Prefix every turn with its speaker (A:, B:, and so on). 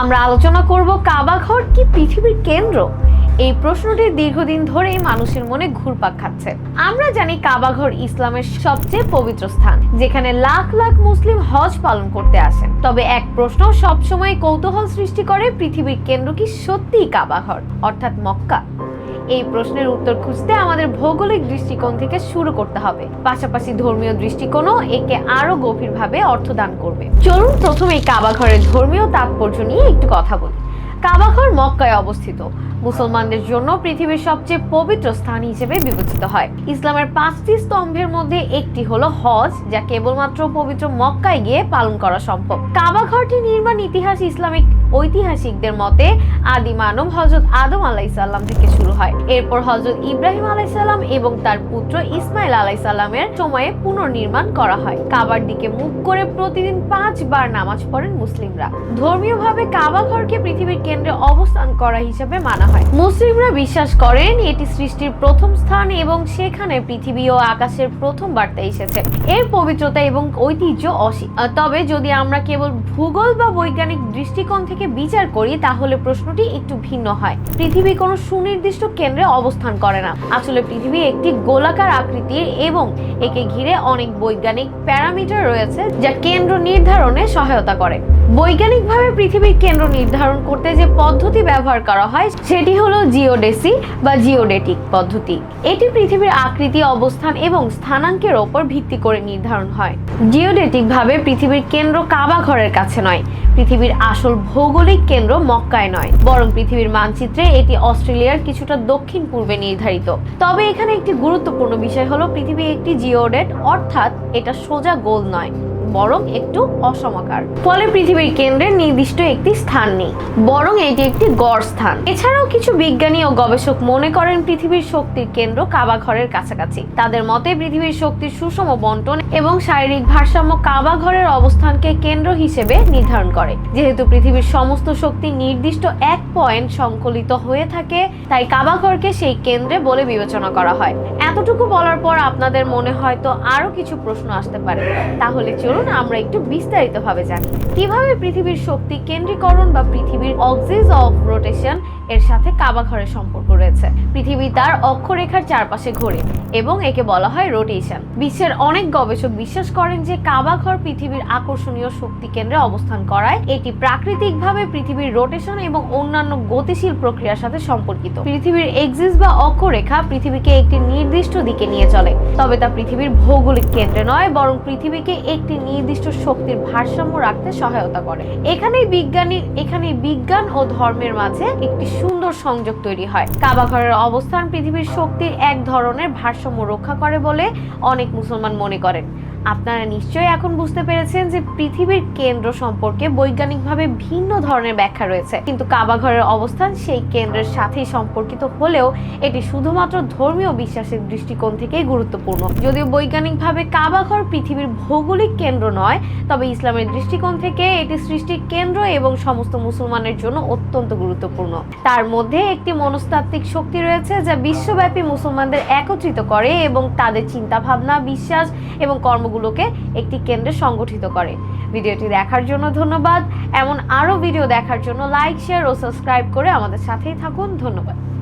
A: আমরা আলোচনা করব কাবা ঘর কি পৃথিবীর কেন্দ্র? এই প্রশ্নটি দীর্ঘদিন ধরেই মানুষের মনে ঘুরপাক খাচ্ছে। আমরা জানি কাবাঘর ইসলামের সবচেয়ে পবিত্র স্থান, যেখানে লাখ লাখ মুসলিম হজ পালন করতে আসেন। তবে এক প্রশ্ন সবসময় কৌতূহল সৃষ্টি করে পৃথিবীর কেন্দ্র কি সত্যিই কাবাঘর? অর্থাৎ মক্কা। এই প্রশ্নের উত্তর খুঁজতে আমাদের ভৌগোলিক দৃষ্টিকোণ থেকে শুরু করতে হবে। পাশাপাশি ধর্মীয় দৃষ্টিকোণও একে আরও গভীরভাবে অর্থদান করবে। চলুন প্রথমে কাবাঘরের কাবা ঘরের ধর্মীয় তাৎপর্য নিয়ে একটু কথা বলি। কাবাঘর মক্কায় অবস্থিত। মুসলমানদের জন্য পৃথিবীর সবচেয়ে পবিত্র স্থান হিসেবে বিবেচিত হয়। ইসলামের পাঁচটি স্তম্ভের মধ্যে একটি হলো হজ, যা কেবলমাত্র পবিত্র মক্কায় গিয়ে পালন করা সম্ভব। কাবাঘরটি নির্মাণ ইতিহাস ইসলামিক ঐতিহাসিকদের মতে আদি মানব হজরত আদম আলাইসাল্লাম থেকে শুরু হয়। এরপর হজরত ইব্রাহিম আলাইসাল্লাম এবং তার পুত্র ইসমাইল আলাইসাল্লামের সময়ে পুনর্নির্মাণ করা হয়। কাবার দিকে মুখ করে প্রতিদিন পাঁচবার নামাজ পড়েন মুসলিমরা। ধর্মীয়ভাবে কাবা ঘরকে পৃথিবীর কেন্দ্রে অবস্থান করা হিসেবে মানা হয়। মুসলিমরা বিশ্বাস করেন এটি সৃষ্টির প্রথম স্থান এবং সেখানে পৃথিবী ও আকাশের প্রথম বার্তা এসেছে। এর পবিত্রতা এবং ঐতিহ্য অসীম তবে যদি আমরা কেবল ভূগোল বা বৈজ্ঞানিক দৃষ্টিকোণ থেকে বিচার করি, তাহলে প্রশ্নটি একটু ভিন্ন হয়। পৃথিবী কোনো সুনির্দিষ্ট কেন্দ্রে অবস্থান করে না। আসলে পৃথিবী একটি গোলাকার আকৃতির এবং একে ঘিরে অনেক বৈজ্ঞানিক প্যারামিটার রয়েছে যা কেন্দ্র নির্ধারণে সহায়তা করে। বৈজ্ঞানিকভাবে পৃথিবীর কেন্দ্র নির্ধারণ করতে যে পদ্ধতি ব্যবহার করা হয় সেটি হলো জিওডেসি বা জিওডেটিক পদ্ধতি। এটি পৃথিবীর আকৃতি, অবস্থান এবং স্থানাঙ্কের ওপর ভিত্তি করে নির্ধারণ হয়। জিওডেটিক ভাবে পৃথিবীর কেন্দ্র কাবা ঘরের কাছে নয়, পৃথিবীর আসল ভৌগোলিক কেন্দ্র মক্কায় নয়, বরং পৃথিবীর মানচিত্রে এটি অস্ট্রেলিয়ার কিছুটা দক্ষিণ পূর্বে নির্ধারিত। তবে এখানে একটি গুরুত্বপূর্ণ বিষয় হলো, পৃথিবী একটি জিওডেট, অর্থাৎ এটা সোজা গোল নয়। বরং একটু অসমাকার। ফলে পৃথিবীর কেন্দ্রের নির্দিষ্ট একটি স্থান নেই, বরং এটি একটি গড় স্থান। এছাড়াও কিছু বিজ্ঞানী ও গবেষক মনে করেন পৃথিবীর শক্তির কেন্দ্র কাবা ঘরের কাছাকাছি। তাদের মতে, পৃথিবীর শক্তির সুষম বন্টন এবং শারীরিক ভারসাম্য কাবা ঘরের অবস্থানকে কেন্দ্র হিসেবে নির্ধারণ করে। যেহেতু পৃথিবীর সমস্ত শক্তি নির্দিষ্ট এক পয়েন্ট সংকলিত হয়ে থাকে, তাই কাবা ঘরকে সেই কেন্দ্রে বলে বিবেচনা করা হয়। এতটুকু বলার পর আপনাদের মনে হয়তো আরও কিছু প্রশ্ন আসতে পারে। তাহলে চলুন আমরা একটু বিস্তারিতভাবে জানি। কীভাবে পৃথিবীর শক্তি কেন্দ্রীকরণ বা পৃথিবীর অক্সিস অফ রোটেশন এর সাথে কাবা ঘরের সম্পর্ক রয়েছে। পৃথিবী তার অক্ষরেখার চারপাশে ঘোরে এবং একে বলা হয় রোটেশন বিশ্বের অনেক গবেষক বিশ্বাস করেন যে কাবা ঘর পৃথিবীর আকর্ষণীয় শক্তি কেন্দ্রে অবস্থান করায়। এটি প্রাকৃতিকভাবে পৃথিবীর রোটেশন এবং অন্যান্য গতিশীল প্রক্রিয়ার সাথে সম্পর্কিত। পৃথিবীর এক্সিস বা অক্ষরেখা পৃথিবীকে একটি নির্দিষ্ট দিকে নিয়ে চলে, তবে তা পৃথিবীর ভৌগোলিক কেন্দ্রে নয়, বরং পৃথিবীকে একটি নির্দিষ্ট শক্তির ভারসাম্য রাখতে সহায়তা করে। এখানেই বিজ্ঞানীর এখানে বিজ্ঞান ও ধর্মের মাঝে একটি সুন্দর সংযোগ তৈরি হয়। কাবাঘরের অবস্থান পৃথিবীর শক্তির এক ধরনের ভারসাম্য রক্ষা করে বলে অনেক মুসলমান মনে করেন। আপনারা নিশ্চয়ই এখন বুঝতে পেরেছেন যে পৃথিবীর কেন্দ্র সম্পর্কে বৈজ্ঞানিকভাবে ভিন্ন ধরনের ব্যাখ্যা রয়েছে। কিন্তু কাবাঘরের অবস্থান সেই কেন্দ্রের সাথেই সম্পর্কিত হলেও এটি শুধুমাত্র ধর্মীয় বিশ্বাসের দৃষ্টিকোণ থেকেই গুরুত্বপূর্ণ। যদিও বৈজ্ঞানিকভাবে কাবাঘর পৃথিবীর ভৌগোলিক কেন্দ্র নয়, তবে ইসলামের দৃষ্টিকোণ থেকে এটি সৃষ্টির কেন্দ্র এবং সমস্ত মুসলমানের জন্য অত্যন্ত গুরুত্বপূর্ণ। তার মধ্যে একটি মনস্তাত্ত্বিক শক্তি রয়েছে যা বিশ্বব্যাপী মুসলমানদের একত্রিত করে এবং তাদের চিন্তা ভাবনা বিশ্বাস এবং কর্মগুলোকে একটি কেন্দ্রে সংগঠিত করে। ভিডিওটি দেখার জন্য ধন্যবাদ। এমন আরও ভিডিও দেখার জন্য লাইক, শেয়ার ও সাবস্ক্রাইব করে আমাদের সাথেই থাকুন। ধন্যবাদ।